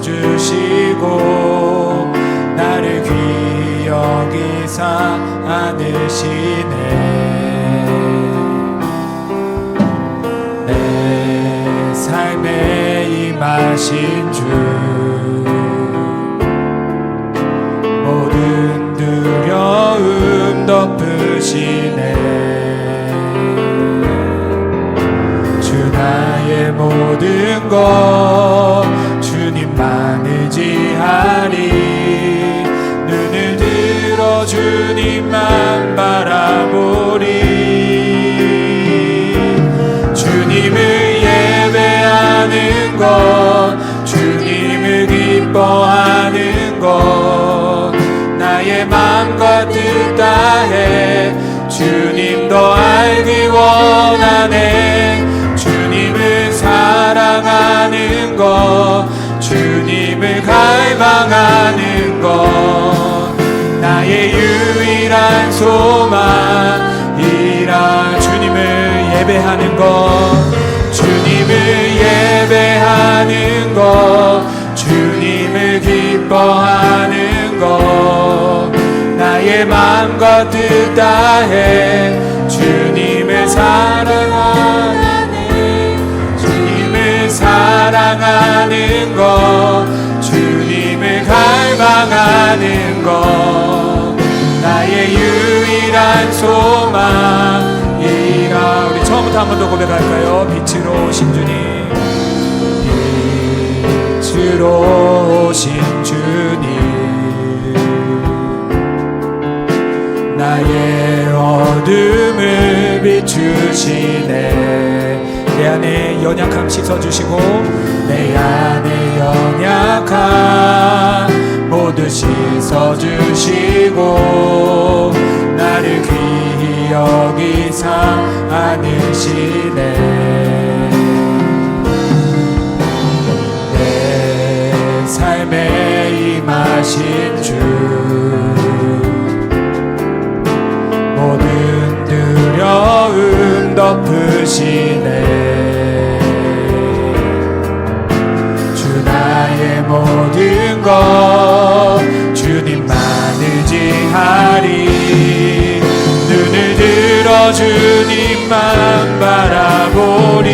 주시고 나를 귀히 여기사 안으시네. 내 삶에 임하신 주 모든 두려움 덮으시네. 주 나의 모든 것 주님만 바라보리. 주님을 예배하는 것 주님을 기뻐하는 것 나의 마음과 뜻 다해 주님도 알기 원하네. 주님을 사랑하는 것 주님을 갈망하는 것 나의 유일한 소망이라 주님을 예배하는 것. 주님을 예배하는 것. 주님을 기뻐하는 것. 나의 마음과 뜻 다해 주님을 사랑하네 주님을 사랑하는 것 갈망하는 것. 나의 유일한 소망이라 우리 처음부터 한 번 더 고백할까요? 빛으로 오신 주님. 빛으로 오신 주님. 나의 어둠을 비추시네. 내 안에 연약함 씻어주시고 내 안에 연약함 모두 씻어주시고 나를 귀히 여기사 안으시네. 내 삶에 임하신 주 모든 두려움 덮으시네. 주 나의 모든 것 주님만 바라보리.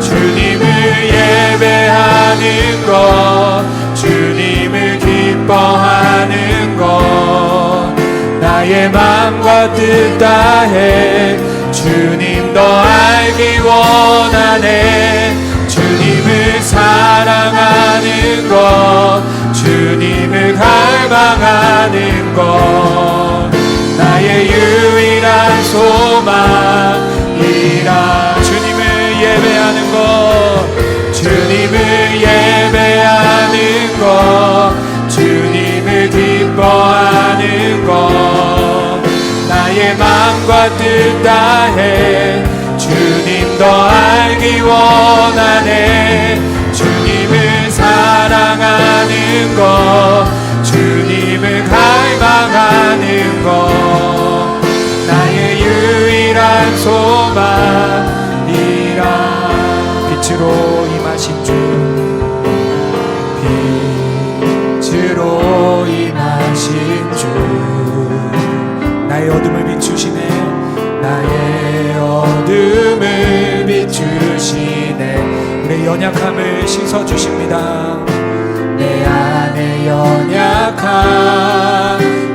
주님을 예배하는 것 주님을 기뻐하는 것 나의 마음과 뜻 다해. 주님도 알기 원하네. 주님을 사랑하는 것 주님을 갈망하는 것 나의 유일한 소망이라. 주님을 예배하는 것 주님을 예배하는 것 주님을 기뻐하는 것. 나의 마음과 뜻 다해 주님도 알기 원하 빛으로 임하신 주. 빛으로 임하신 주. 나의 어둠을 비추시네. 나의 어둠을 비추시네. 우리의 연약함을 씻어주십니다. 내 안에 연약함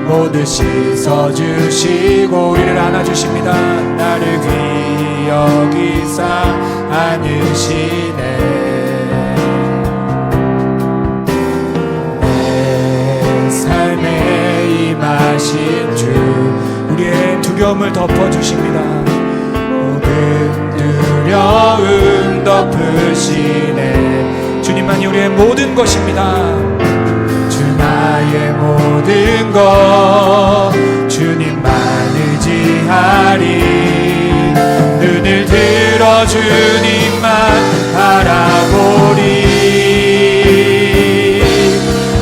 모두 씻어주시고 우리를 안아주십니다. 나를 귀히 여기사 안으시네 내 삶에 임하신 주 우리의 두려움을 덮어주십니다. 모든 두려움 덮으시네. 주님만이 우리의 모든 것입니다. 주 나의 모든 것 주님만 의지하리 눈을 들어 주님만 바라보리.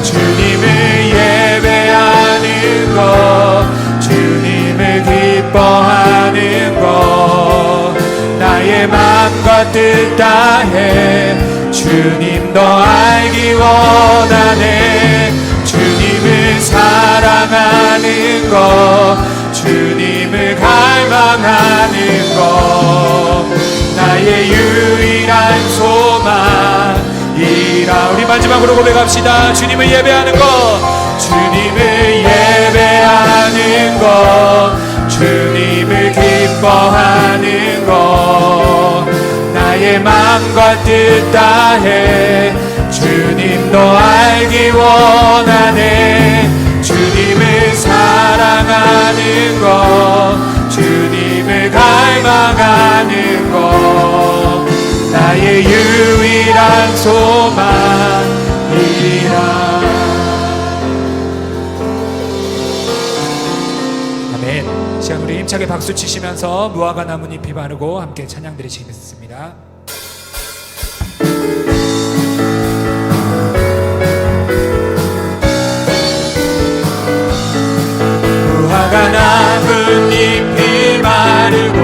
주님을 예배하는 것 주님을 기뻐하는 것 마음과 뜻 다해. 주님 더 알기 원하네. 주님을 사랑하는 것 갈망하는 것. 나의 유일한 소망이라 우리 마지막으로 고백합시다. 주님을 예배하는 것. 주님을 예배하는 것. 주님을 기뻐하는 것. 나의 마음과 뜻 다해. 주님 더 알기 원하네. 주님 을 사랑하는 것 주님을 갈망하는 것 나의 유일한 소망이라 아멘. 시간 우리 힘차게 박수 치시면서 무화과 나뭇잎이 바르고 함께 찬양 드리시겠습니다. 잎이 마르고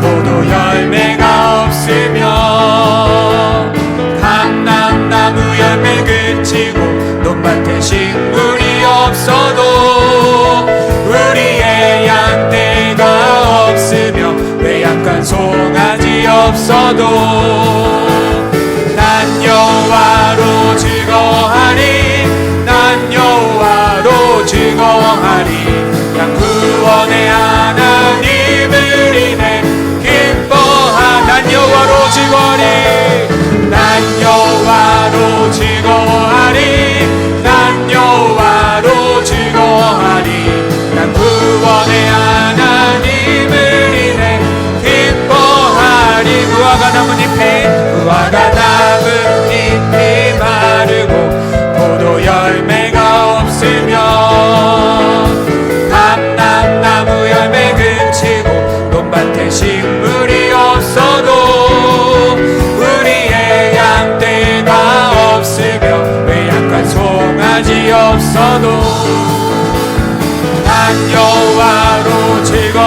포도 열매가 없으며 감람나무 열매 그치고 논밭에 식물이 없어도 우리의 양떼가 없으며 외양간 송아지 없어도 난 여호와로 즐거하리 난 여호와로 즐거 잎이 무화과 나뭇잎이 마르고 포도 열매가 없으며 감람나무 열매 그치고 논밭에 식물이 없어도 우리의 양떼가 없으며 외양간 송아지 없어도 난 여호와로 즐거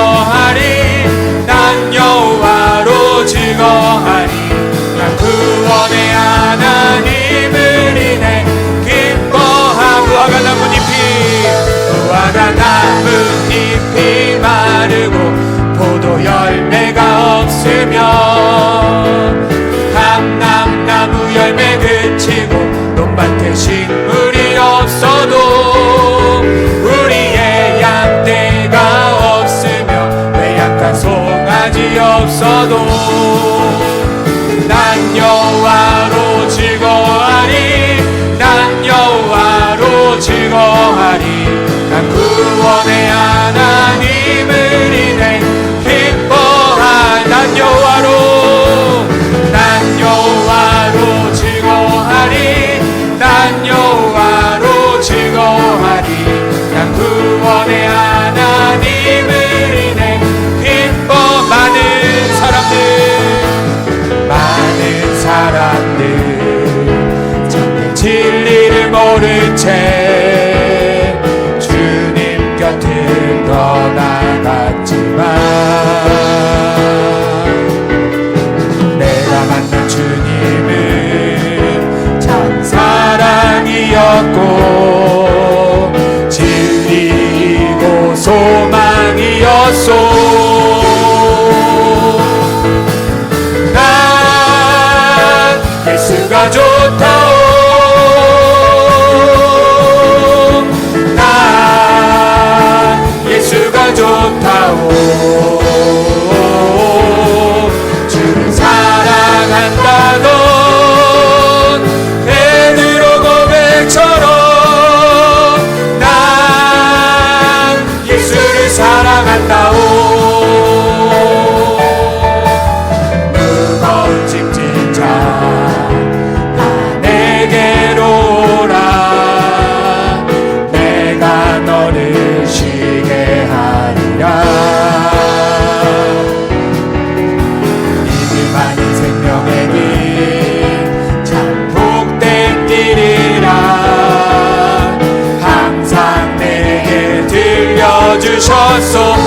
trod so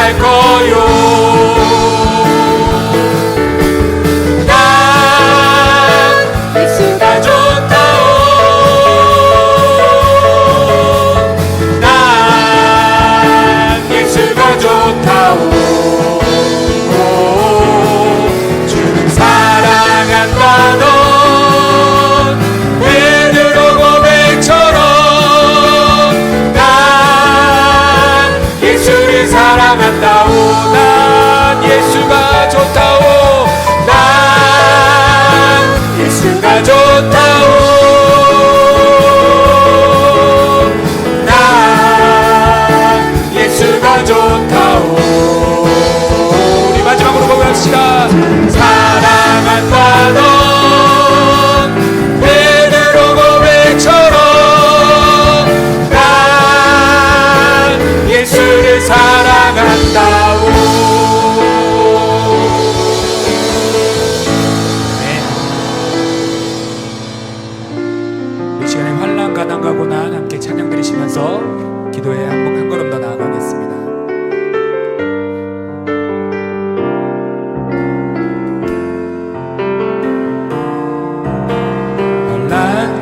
Микою.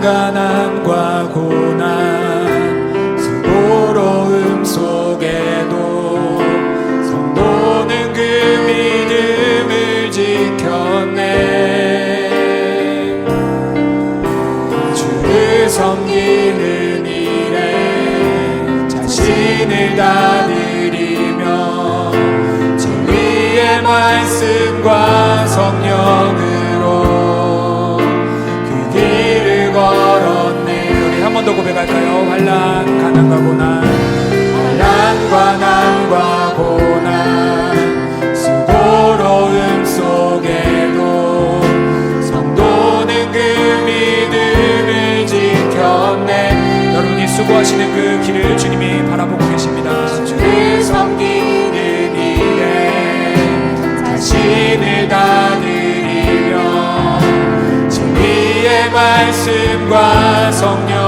가 환란 가난과 고난 환란과 난과 고난 수고로움 속에도 성도는 그 믿음을 지켰네. 여러분이 수고하시는 그 길을 주님이 바라보고 계십니다. 주를 섬기는 일에 자신을 다 드리며 진리의 말씀과 성령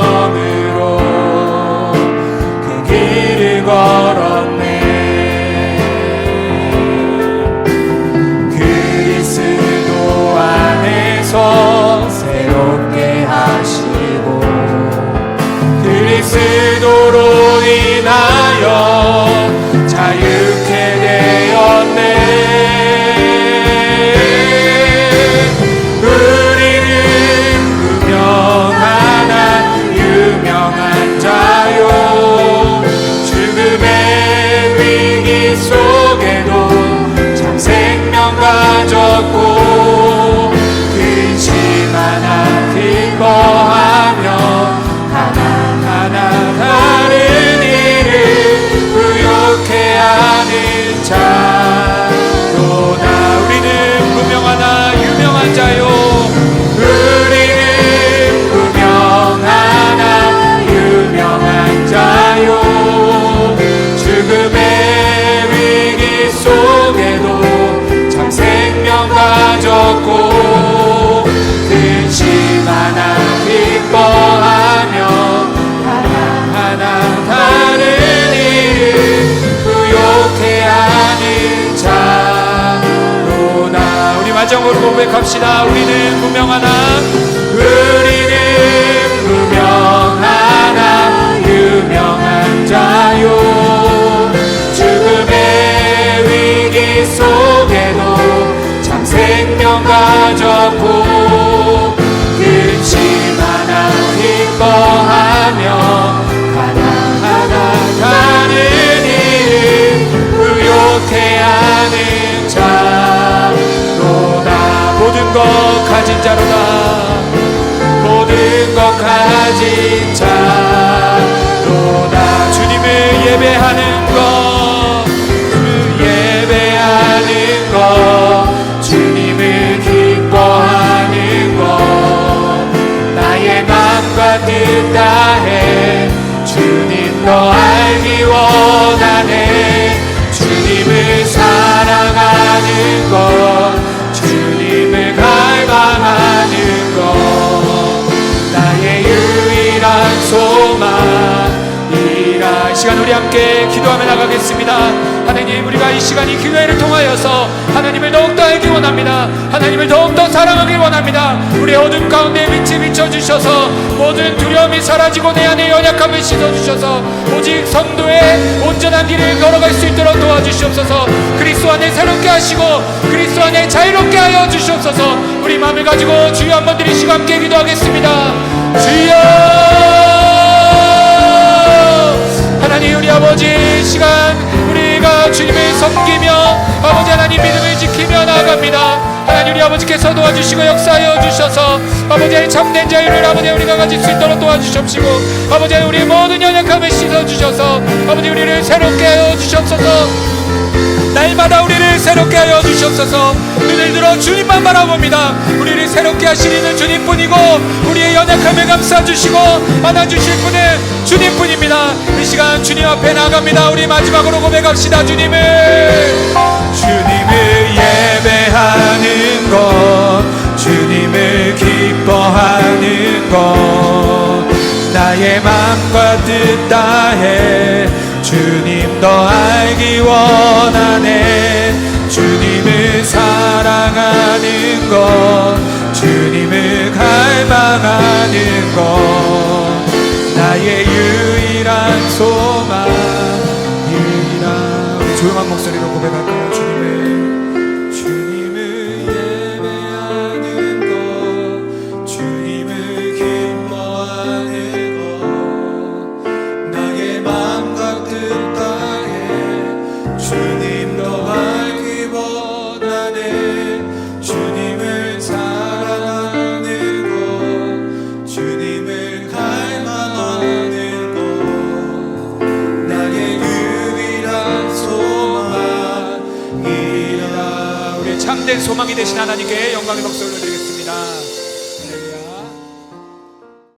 고백합시다. 우리는 무명하나 모든 것 가진 자로다. 모든 것 가진 자로다. 주님을 예배하는 것 주님을 예배하는 것 주님을 기뻐하는 것. 나의 마음과 뜻 다해 주님 더 알기 원하네 시간 우리 함께 기도하며 나가겠습니다. 하나님 우리가 이 시간 이 기회를 통하여서 하나님을 더욱더 알기 원합니다. 하나님을 더욱더 사랑하기 원합니다. 우리의 어둠 가운데 빛이 비춰주셔서 모든 두려움이 사라지고 내 안에 연약함을 씻어주셔서 오직 성도의 온전한 길을 걸어갈 수 있도록 도와주시옵소서. 그리스도 안에 새롭게 하시고 그리스도 안에 자유롭게 하여 주시옵소서. 우리 마음을 가지고 주여 한번 드리시고 함께 기도하겠습니다. 주여 하나님 믿음을 지키며 나아갑니다. 하나님 우리 아버지께서 도와주시고 역사하여 주셔서 아버지 의 참된 자유를 아버지 우리가 가질 수 있도록 도와주십시고 아버지 우리의 모든 연약함을 씻어주셔서 아버지 우리를 새롭게 하여 주시옵소서. 날마다 우리를 새롭게 하여 주시옵소서. 눈을 들어 주님만 바라봅니다. 우리를 새롭게 하시는 주님뿐이고 우리의 연약함을 감싸주시고 안아주실 분은 주님뿐입니다. 이 시간 주님 앞에 나갑니다. 우리 마지막으로 고백합시다. 주님을. 주님 마음과 뜻 다해. 주님 더 알기 원하네. 주님을 사랑하는 것. 주님을 갈망하는 것. 나의 유일한 소망 유일한 조용한 목소리로 고백할까요? 소망이 되신 하나님께 영광의 박수 올려드리겠습니다.